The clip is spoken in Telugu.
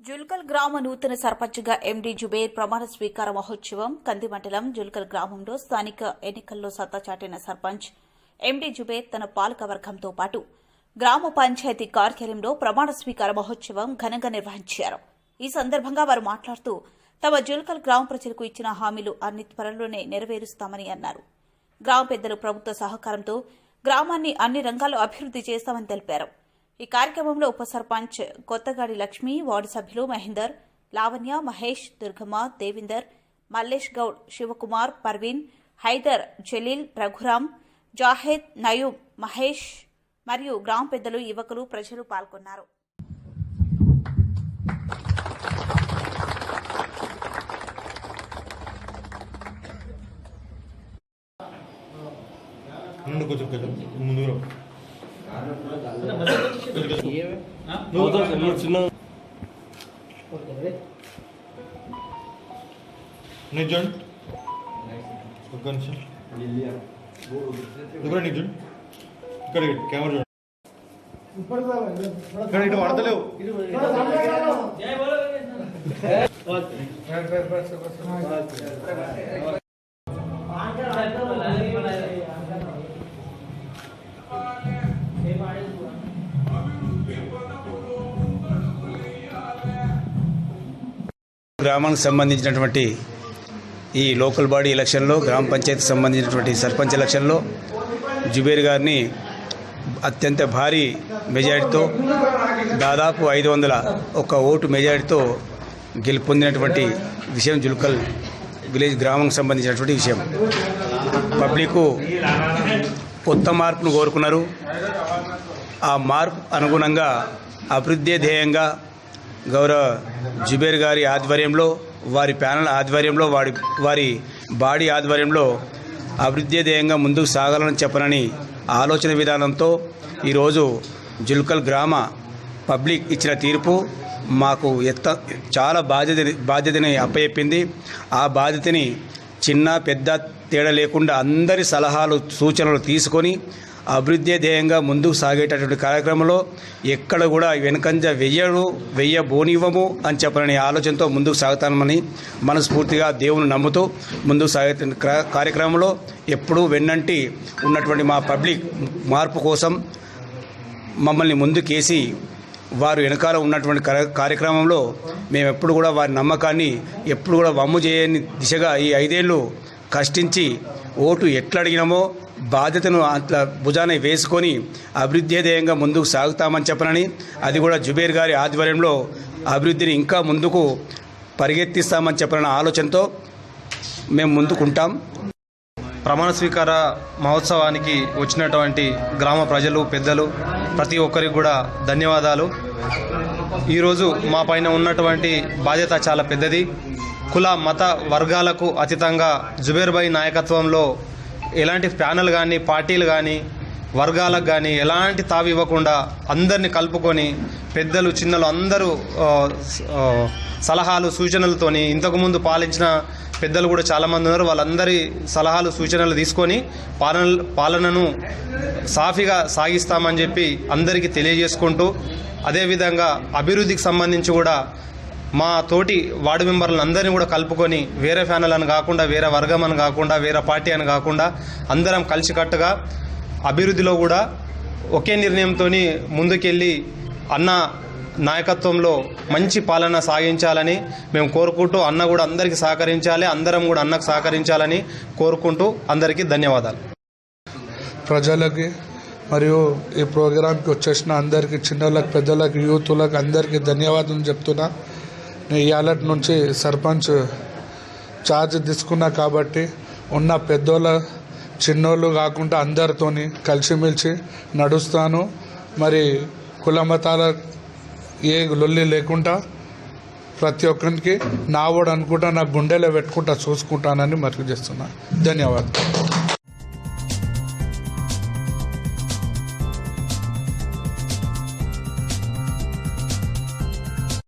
జుల్కల్ గ్రామ నూతన సర్పంచ్గా ఎండీ జుబేర్ ప్రమాణ స్వీకార మహోత్సవం కంది మండలం జుల్కల్ గ్రామంలో స్థానిక ఎన్నికల్లో సత్తా చాటిన సర్పంచ్ ఎండీ జుబేర్ తన పాలక వర్గంతో పాటు గ్రామ పంచాయతీ కార్యాలయంలో ప్రమాణ స్వీకార మహోత్సవం ఘనంగా నిర్వహించారు. ఈ సందర్భంగా వారు మాట్లాడుతూ తమ జుల్కల్ గ్రామ ప్రజలకు ఇచ్చిన హామీలు అన్ని త్వరలోనే నెరవేరుస్తామని అన్నారు. గ్రామ పెద్దలు ప్రభుత్వ సహకారంతో గ్రామాన్ని అన్ని రంగాల్లో అభివృద్ది చేస్తామని తెలిపారు. ఈ కార్యక్రమంలో ఉప సర్పంచ్ కొత్తగాడి లక్ష్మి వార్డు సభ్యులు మహేందర్ లావణ్య మహేష్ దుర్గమ్మ దేవిందర్ మల్లేష్ గౌడ్ శివకుమార్ పర్వీన్ హైదర్ జలీల్ రఘురామ్ జాహేద్ నయూబ్ మహేష్ మరియు గ్రామ పెద్దలు యువకులు ప్రజలు పాల్గొన్నారు. నుండి కొంచెం ముందు ముందుకు చిన్న నిజండి ఒక్క నిమిషం ఇక్కడ నిజండి ఇక్కడ కెమెరా చూడండి ఇక్కడ ఇటు పడతలేవు గ్రామానికి సంబంధించినటువంటి ఈ లోకల్ బాడీ ఎలక్షన్లో గ్రామ పంచాయతీ సంబంధించినటువంటి సర్పంచ్ ఎలక్షన్లో జుబేర్ గారిని అత్యంత భారీ మెజారిటీతో దాదాపు ఐదు వందల ఒక ఓటు మెజారిటీతో గెలుపొందినటువంటి విషయం జుల్కల్ విలేజ్ గ్రామానికి సంబంధించినటువంటి విషయం. పబ్లిక్ కొత్త మార్పును కోరుకున్నారు. ఆ మార్పు అనుగుణంగా అభివృద్ధి ధ్యేయంగా గౌరవ జుబేర్ గారి ఆధ్వర్యంలో వారి ప్యానల్ ఆధ్వర్యంలో వారి వారి బాడీ ఆధ్వర్యంలో అభివృద్ధి ధ్యేయంగా ముందుకు సాగాలని చెప్పనని ఆలోచన విధానంతో ఈరోజు జుల్కల్ గ్రామ పబ్లిక్ ఇచ్చిన తీర్పు మాకు ఎత్త చాలా బాధ్యత బాధ్యతని అప్పచెప్పింది. ఆ బాధ్యతని చిన్న పెద్ద తేడా లేకుండా అందరి సలహాలు సూచనలు తీసుకొని అభివృద్ధి ధ్యేయంగా ముందుకు సాగేటటువంటి కార్యక్రమంలో ఎక్కడ కూడా వెనుకంజ వెయ్యడు వెయ్య బోనివ్వము అని చెప్పని ఆలోచనతో ముందుకు సాగుతామని మనస్ఫూర్తిగా దేవుని నమ్ముతూ ముందుకు సాగే కార్యక్రమంలో ఎప్పుడూ వెన్నంటి ఉన్నటువంటి మా పబ్లిక్ మార్పు కోసం మమ్మల్ని ముందుకేసి వారు వెనకాల ఉన్నటువంటి కార్యక్రమంలో మేము ఎప్పుడు కూడా వారి నమ్మకాన్ని ఎప్పుడు కూడా వమ్ము చేయని దిశగా ఈ ఐదేళ్ళు కష్టించి ఓటు ఎట్లా అడిగినామో బాధ్యతను అట్లా భుజాన వేసుకొని అభివృద్ధిధేయంగా ముందుకు సాగుతామని చెప్పనని అది కూడా జుబేర్ గారి ఆధ్వర్యంలో అభివృద్ధిని ఇంకా ముందుకు పరిగెత్తిస్తామని చెప్పిన ఆలోచనతో మేము ముందుకుంటాం. ప్రమాణ స్వీకార మహోత్సవానికి వచ్చినటువంటి గ్రామ ప్రజలు పెద్దలు ప్రతి ఒక్కరికి కూడా ధన్యవాదాలు. ఈరోజు మా పైన ఉన్నటువంటి బాధ్యత చాలా పెద్దది. కుల మత వర్గాలకు అతీతంగా జుబేర్బాయి నాయకత్వంలో ఎలాంటి ప్యానల్ కానీ పార్టీలు కానీ వర్గాలకు కానీ ఎలాంటి తావి ఇవ్వకుండా అందరిని కలుపుకొని పెద్దలు చిన్నలు అందరూ సలహాలు సూచనలతోని ఇంతకుముందు పాలించిన పెద్దలు కూడా చాలామంది ఉన్నారు. వాళ్ళందరి సలహాలు సూచనలు తీసుకొని పాలన పాలనను సాఫీగా సాగిస్తామని చెప్పి అందరికీ తెలియజేసుకుంటూ అదేవిధంగా అభివృద్ధికి సంబంధించి కూడా మా తోటి వార్డు మెంబర్లను అందరినీ కూడా కలుపుకొని వేరే ఫ్యానల్ అని కాకుండా వేరే వర్గం అని కాకుండా వేరే పార్టీ అని కాకుండా అందరం కలిసికట్టుగా అభివృద్ధిలో కూడా ఒకే నిర్ణయంతో ముందుకెళ్ళి అన్న నాయకత్వంలో మంచి పాలన సాగించాలని మేము కోరుకుంటూ అన్న కూడా అందరికీ సహకరించాలి అందరం కూడా అన్నకు సహకరించాలని కోరుకుంటూ అందరికీ ధన్యవాదాలు. ప్రజలకి మరియు ఈ ప్రోగ్రాంకి వచ్చేసిన అందరికీ చిన్నోళ్ళకి పెద్దలకు యూత్లకు అందరికీ ధన్యవాదాలు చెప్తున్నా. నేను ఇవాళ నుంచి సర్పంచ్ ఛార్జ్ తీసుకున్నా కాబట్టి ఉన్న పెద్దోళ్ళ చిన్నోళ్ళు కాకుండా అందరితోని కలిసిమెలిసి నడుస్తాను. మరి కుల మతాల ఏ లొల్లి లేకుండా ప్రతి ఒక్కరికి నా ఓడనుకుంటా అనుకుంటా నా గుండెలో పెట్టుకుంటా చూసుకుంటానని మరుగు చేస్తున్నా. ధన్యవాదాలు.